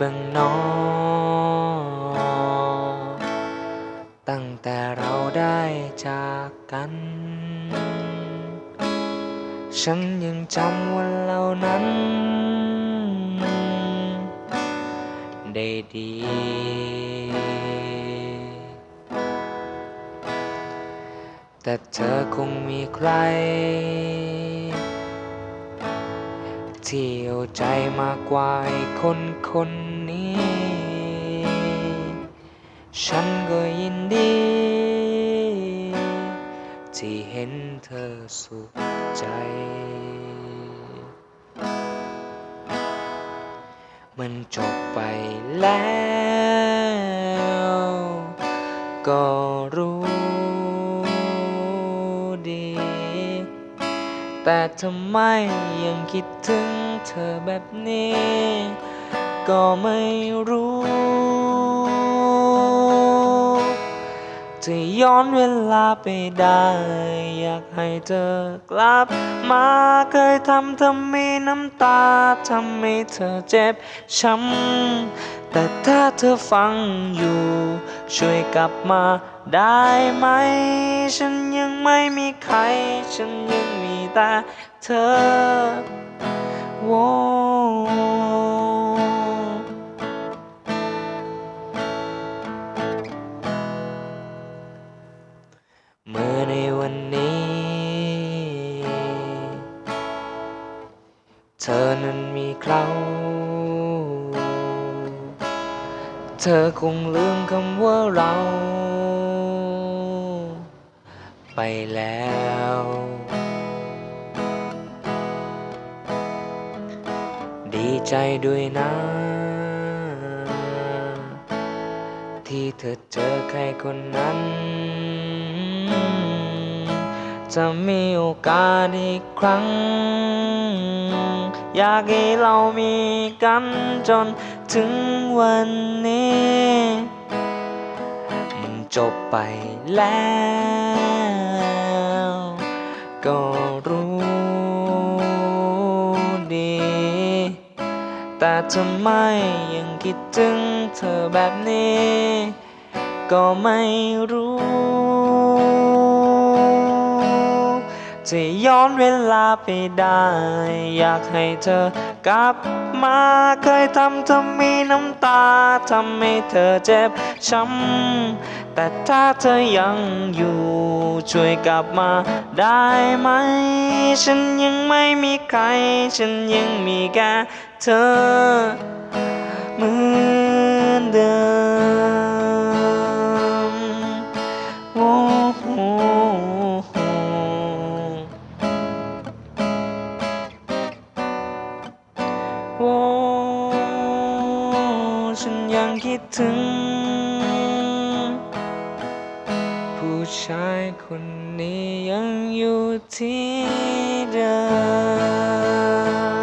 บิ่งนอ ตั้งแต่เราได้จากกัน ฉันยังจำวันเหล่านั้น ได้ดี แต่เธอคงมีใคร ที่เอาใจมากกว่าคนคนนี้ ฉันก็ยินดี ที่เห็นเธอสุขใจ มันจบไปแล้ว ก็รู้ แต่ทำไมยังคิดถึงเธอแบบนี้ ก็ไม่รู้ จะย้อนเวลาไปได้ อยากให้เธอกลับมาเคยทำเธอมีน้ำตาทำให้เธอเจ็บช้ำ แต่ถ้าเธอฟังอยู่ ช่วยกลับมาได้ไหม ฉันยังไม่มีใคร ฉันยังมีแต่เธอโวเมื่อในวันนี้ เธอนั้นมีเขา เธอคงลืมคำว่าเรา ไปแล้ว ดีใจด้วยนะ ที่เธอเจอใครคนนั้น จะมีโอกาสอีกครั้ง อยากให้เรามีกันจนถึงวันนี้มันจบไปแล้ว ก็รู้ดี แต่ทำไมยังคิดถึงเธอแบบนี้ ก็ไม่รู้ จะย้อนเวลาไปได้ อยากให้เธอกลับมาเคยทำเธอมีน้ำตาทำให้เธอเจ็บช้ำแต่ถ้าเธอยังอยู่ ช่วยกลับมาได้ไหม ฉันยังไม่มีใคร ฉันยังมีแค่เธอเหมือนเดิมโอ้โห โอ้ฉันยังคิดถึง ผู้ชายคนนี้ยังอยู่ที่เดิม